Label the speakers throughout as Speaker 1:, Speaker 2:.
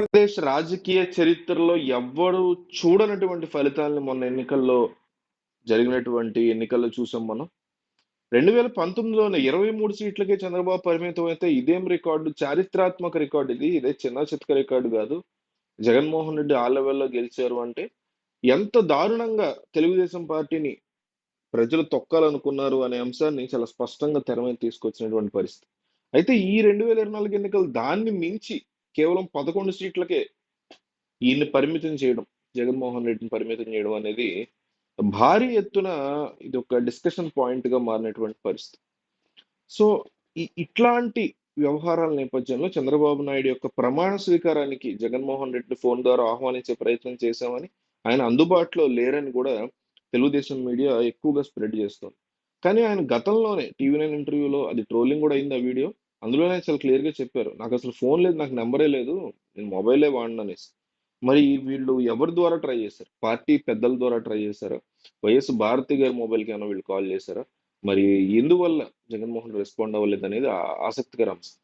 Speaker 1: ఆంధ్రప్రదేశ్ రాజకీయ చరిత్రలో ఎవ్వరు చూడనటువంటి ఫలితాలను మొన్న ఎన్నికల్లో జరిగినటువంటి ఎన్నికల్లో చూసాం మనం. రెండు వేల పంతొమ్మిదిలోనే ఇరవై మూడు సీట్లకే చంద్రబాబు పరిమితం అయితే ఇదేం రికార్డు చారిత్రాత్మక రికార్డు ఇది. ఇదే చిన్న చిత్క రికార్డు కాదు. జగన్మోహన్ రెడ్డి ఆ లెవెల్లో గెలిచారు అంటే ఎంత దారుణంగా తెలుగుదేశం పార్టీని ప్రజలు తొక్కాలనుకున్నారు అనే అంశాన్ని చాలా స్పష్టంగా తెర మీద తీసుకొచ్చినటువంటి పరిస్థితి. అయితే ఈ రెండు వేల ఇరవై నాలుగు ఎన్నికలు దాన్ని మించి కేవలం పదకొండు సీట్లకే ఈయన్ని పరిమితం చేయడం జగన్మోహన్ రెడ్డిని పరిమితం చేయడం అనేది భారీ ఎత్తున ఇది ఒక డిస్కషన్ పాయింట్గా మారినటువంటి పరిస్థితి. సో ఈ- ఇట్లాంటి వ్యవహారాల నేపథ్యంలో చంద్రబాబు నాయుడు యొక్క ప్రమాణ స్వీకారానికి జగన్మోహన్ రెడ్డి ఫోన్ ద్వారా ఆహ్వానించే ప్రయత్నం చేశామని ఆయన అందుబాటులో లేరని కూడా తెలుగుదేశం మీడియా ఎక్కువగా స్ప్రెడ్ చేస్తుంది. కానీ ఆయన గతంలోనే టీవీ నైన్ ఇంటర్వ్యూలో అది ట్రోలింగ్ కూడా అయింది ఆ వీడియో. అందులోనే చాలా క్లియర్గా చెప్పారు. నాకు అసలు ఫోన్ లేదు నాకు నెంబరే లేదు నేను మొబైలే వాడిన అనేసి. మరి వీళ్ళు ఎవరి ద్వారా ట్రై చేశారు? పార్టీ పెద్దల ద్వారా ట్రై చేశారా? వైఎస్ భారతి గారి మొబైల్కి ఏమైనా వీళ్ళు కాల్ చేశారా? మరి ఎందువల్ల జగన్మోహన్ రెస్పాండ్ అవ్వలేదు అనేది ఆసక్తికర అంశం.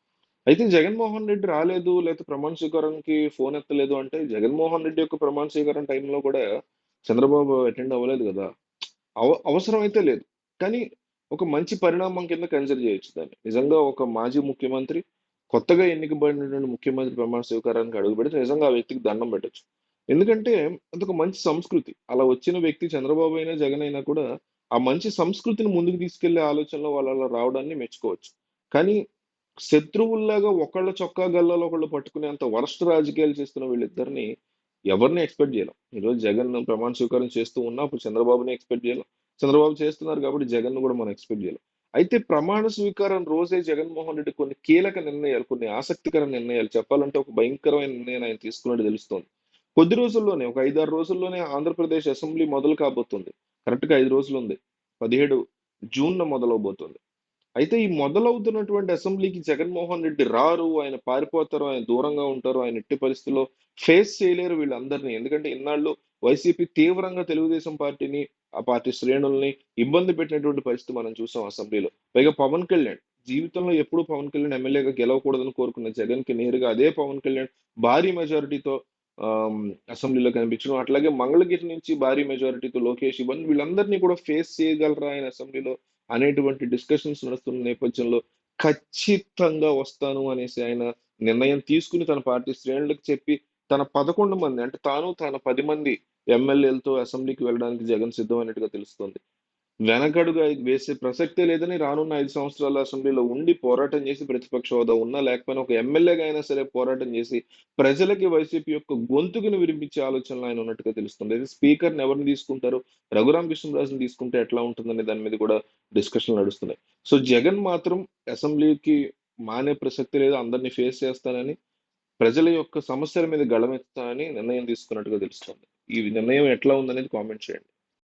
Speaker 1: అయితే జగన్మోహన్ రెడ్డి రాలేదు లేకపోతే ప్రమాణ స్వీకారానికి ఫోన్ ఎత్తలేదు అంటే జగన్మోహన్ రెడ్డి యొక్క ప్రమాణ స్వీకారం టైంలో కూడా చంద్రబాబు అటెండ్ అవ్వలేదు కదా. అవ అవసరం అయితే లేదు. కానీ ఒక మంచి పరిణామం కింద కన్సిడర్ చేయొచ్చు దాన్ని. నిజంగా ఒక మాజీ ముఖ్యమంత్రి కొత్తగా ఎన్నికబడినటువంటి ముఖ్యమంత్రి ప్రమాణ స్వీకారానికి అడుగు పెడితే నిజంగా ఆ వ్యక్తికి దండం పెట్టచ్చు. ఎందుకంటే అదొక మంచి సంస్కృతి. అలా వచ్చిన వ్యక్తి చంద్రబాబు అయినా జగన్ అయినా కూడా ఆ మంచి సంస్కృతిని ముందుకు తీసుకెళ్ళే ఆలోచనలో వాళ్ళు అలా రావడాన్ని మెచ్చుకోవచ్చు. కానీ శత్రువుల్లాగా ఒకళ్ళ చొక్కా గల్లలో ఒకళ్ళు పట్టుకునేంత వరస్ట్ రాజకీయాలు చేస్తున్న వీళ్ళిద్దరిని ఎవరిని ఎక్స్పెక్ట్ చేయలేం. ఈరోజు జగన్ ప్రమాణ స్వీకారం చేస్తూ ఉన్నా అప్పుడు చంద్రబాబుని ఎక్స్పెక్ట్ చేయలేం. చంద్రబాబు చేస్తున్నారు కాబట్టి జగన్ కూడా మనం ఎక్స్పెక్ట్ చేయాలి. అయితే ప్రమాణ స్వీకారం రోజే జగన్మోహన్ రెడ్డి కొన్ని కీలక నిర్ణయాలు కొన్ని ఆసక్తికర నిర్ణయాలు చెప్పాలంటే ఒక భయంకరమైన నిర్ణయం ఆయన తీసుకున్నట్టు తెలుస్తోంది. కొద్ది రోజుల్లోనే ఒక ఐదారు రోజుల్లోనే ఆంధ్రప్రదేశ్ అసెంబ్లీ మొదలు కాబోతుంది. కరెక్ట్గా ఐదు రోజులు ఉంది. పదిహేడు జూన్ మొదలవబోతుంది. అయితే ఈ మొదలవుతున్నటువంటి అసెంబ్లీకి జగన్మోహన్ రెడ్డి రారు ఆయన పారిపోతారు ఆయన దూరంగా ఉంటారు ఆయన ఎట్టి పరిస్థితుల్లో ఫేస్ చేయలేరు వీళ్ళందరినీ. ఎందుకంటే ఇన్నాళ్ళు వైసీపీ తీవ్రంగా తెలుగుదేశం పార్టీని పార్టీ శ్రేణుల్ని ఇబ్బంది పెట్టినటువంటి పరిస్థితి మనం చూసాం అసెంబ్లీలో. పైగా పవన్ కళ్యాణ్ జీవితంలో ఎప్పుడు పవన్ కళ్యాణ్ ఎమ్మెల్యేగా గెలవకూడదని కోరుకున్న జగన్కి నేరుగా అదే పవన్ కళ్యాణ్ భారీ మెజారిటీతో అసెంబ్లీలో కనిపించడం అట్లాగే మంగళగిరి నుంచి భారీ మెజారిటీతో లోకేష్ ఇవన్నీ వీళ్ళందరినీ కూడా ఫేస్ చేయగలరా ఆయన అసెంబ్లీలో అనేటువంటి డిస్కషన్స్ నడుస్తున్న నేపథ్యంలో ఖచ్చితంగా వస్తాను అనేసి ఆయన నిర్ణయం తీసుకుని తన పార్టీ శ్రేణులకు చెప్పి తన పదకొండు మంది అంటే తాను తన పది మంది ఎమ్మెల్యేలతో అసెంబ్లీకి వెళ్ళడానికి జగన్ సిద్ధమైనట్టుగా తెలుస్తోంది. వెనకడుగా వేసే ప్రసక్తే లేదని రానున్న ఐదు సంవత్సరాల అసెంబ్లీలో ఉండి పోరాటం చేసి ప్రతిపక్ష హోదా ఉన్నా లేకపోయినా ఒక ఎమ్మెల్యేగా అయినా సరే పోరాటం చేసి ప్రజలకి వైసీపీ యొక్క గొంతుకుని వినిపించే ఆలోచనలు ఆయన ఉన్నట్టుగా తెలుస్తుంది. అయితే స్పీకర్ని ఎవరిని తీసుకుంటారు? రఘురామ కృష్ణరాజుని తీసుకుంటే ఎట్లా ఉంటుందనే దాని మీద కూడా డిస్కషన్ నడుస్తున్నాయి. సో జగన్ మాత్రం అసెంబ్లీకి మానే ప్రసక్తి లేదు అందరినీ ఫేస్ చేస్తానని ప్రజల యొక్క సమస్యల మీద గళమెత్తానని నిర్ణయం తీసుకున్నట్టుగా తెలుస్తుంది. ఈ నిర్ణయం ఎట్లా ఉందనేది కామెంట్ చేయండి.